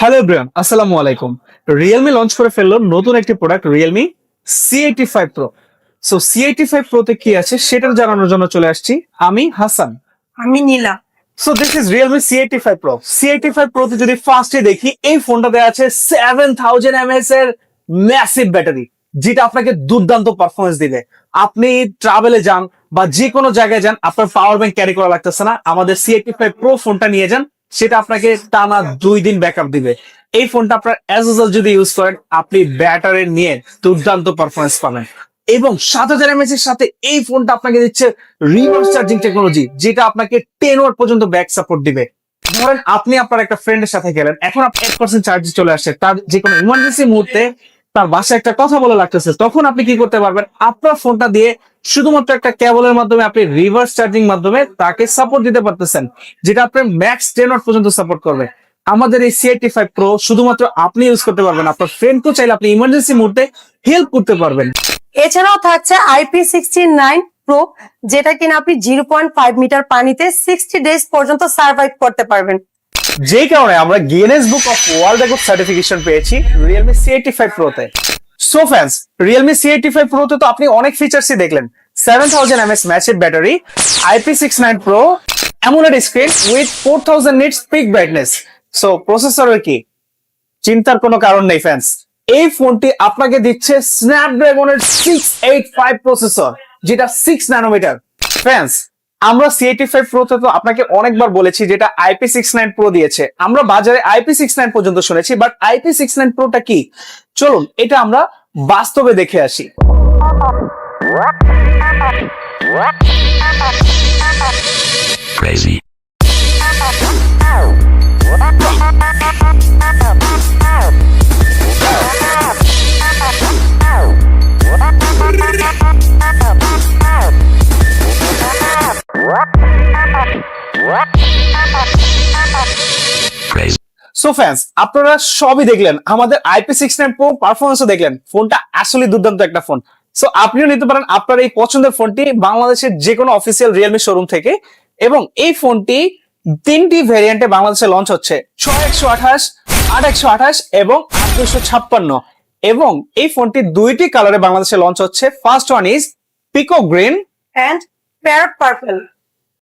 Hello everyone আসসালামু আলাইকুম। Realme launch করে ফেলল নতুন একটি product Realme C eighty five pro so C eighty five প্রোতে কি আছে সেটা জানানোর জন্য চলে আসছি আমি হাসান। আমি Nila. So this is Realme C eighty five pro C eighty five প্রোতে যদি ফার্স্টে দেখি এই ফোনটাতে আছে সেভেন থাউজেন্ড এমএস এর ম্যাসিভ ব্যাটারি যেটা আপনাকে দুর্দান্ত পারফরমেন্স দিবে। আপনি ট্রাভেলে যান বা যে কোনো জায়গায় যান আপনার পাওয়ার ব্যাংক ক্যারি করা লাগতেছে না। আমাদের সি এইটি ফাইভ প্রো ফোনটা নিয়ে যান সেটা আপনাকে টানা দুই দিন ব্যাকআপ দিবে। এই ফোনটা আপনার ইউজুয়াল যদি ইউজ করেন, আপনি ব্যাটারি নিয়ে দুর্দান্ত পারফরমেন্স পাবেন। এবং সাত হাজার এমএস এর সাথে এই ফোনটা আপনাকে দিচ্ছে রিভার্স চার্জিং টেকনোলজি যেটা আপনাকে টেন ওয়াট পর্যন্ত ব্যাক সাপোর্ট দিবে। ধরেন আপনি আপনার একটা ফ্রেন্ডের সাথে গেলেন, এখন আপনি এক পার্সেন্ট চার্জ চলে আসছে, তার যে কোনো ইমার্জেন্সি মুহূর্তে তার বাসায় একটা কথা বলে লাগতেছে, তখন আপনি কি করতে পারবেন? আপনার ফোনটা দিয়ে শুধুমাত্র একটা কেবলের মাধ্যমে আপনি রিভার্স চার্জিং মাধ্যমে তাকে সাপোর্ট দিতে পারতেছেন, যেটা আপনার ম্যাক্স টেন ওয়াট পর্যন্ত সাপোর্ট করবে। আমাদের এই সিআইটি ফাইভ প্রো শুধুমাত্র আপনি ইউজ করতে পারবেন, আপনার ফ্রেন্ডকেও চাইলে আপনি ইমার্জেন্সি মুহূর্তে হেল্প করতে পারবেন। এছাড়াও থাকছে আইপি প্রো যেটা কিনা আপনি জিরো পয়েন্ট ফাইভ মিটার পানিতে সিক্সটি ডেজ পর্যন্ত সার্ভাইভ করতে পারবেন। যে কারণে আমরা Guinness book of world record certification পেয়েছি Realme C eighty five প্রোতে so fans Realme C eighty five প্রোতে তো আপনি অনেক ফিচার্সই দেখলেন। সেভেন থাউজেন্ড এমএস ম্যাচের battery IP six nine pro AMOLED screen with four thousand nits peak brightness so প্রসেসরের কি? চিন্তার কোনো কারণ নেই ফ্যান্স এই ফোনটি আপনাকে দিচ্ছে স্ন্যাপড্রাগনের সিক্স এইট ফাইভ প্রসেসর যেটা সিক্স ন্যানোমিটার ফ্যান্স আমরা সি এইটি ফাইভ প্রোতে তো আপনাকে অনেকবার বলেছি যেটা আইপি সিক্স নাইন প্রো দিয়েছে আমরা বাজারে আইপি সিক্স নাইন পর্যন্ত শুনেছি বাট আইপি সিক্স নাইন প্রোটা কি চলুন, এটা আমরা বাস্তবে দেখে আসি crazy. সো ফ্যান্স আপনারা সবই দেখলেন, আমাদের I P six nine pro পারফরমেন্সও দেখলেন, ফোনটা আসলে দুর্দান্ত একটা ফোন। সো আপনিও নিতে পারেন, আপনার এই পছন্দের ফোনটি বাংলাদেশের যে কোনো অফিসিয়াল রিয়েলমি শোরুম থেকে, এবং এই ফোনটি তিনটি ভেরিয়েন্টে বাংলাদেশে লঞ্চ হচ্ছে, ছয় একশো আঠাশ, আট একশো আঠাশ এবং আট দুশো ছাপ্পান্ন। এবং এই ফোনটি দুইটি কালারে বাংলাদেশে লঞ্চ হচ্ছে first one is Pico green and parrot purple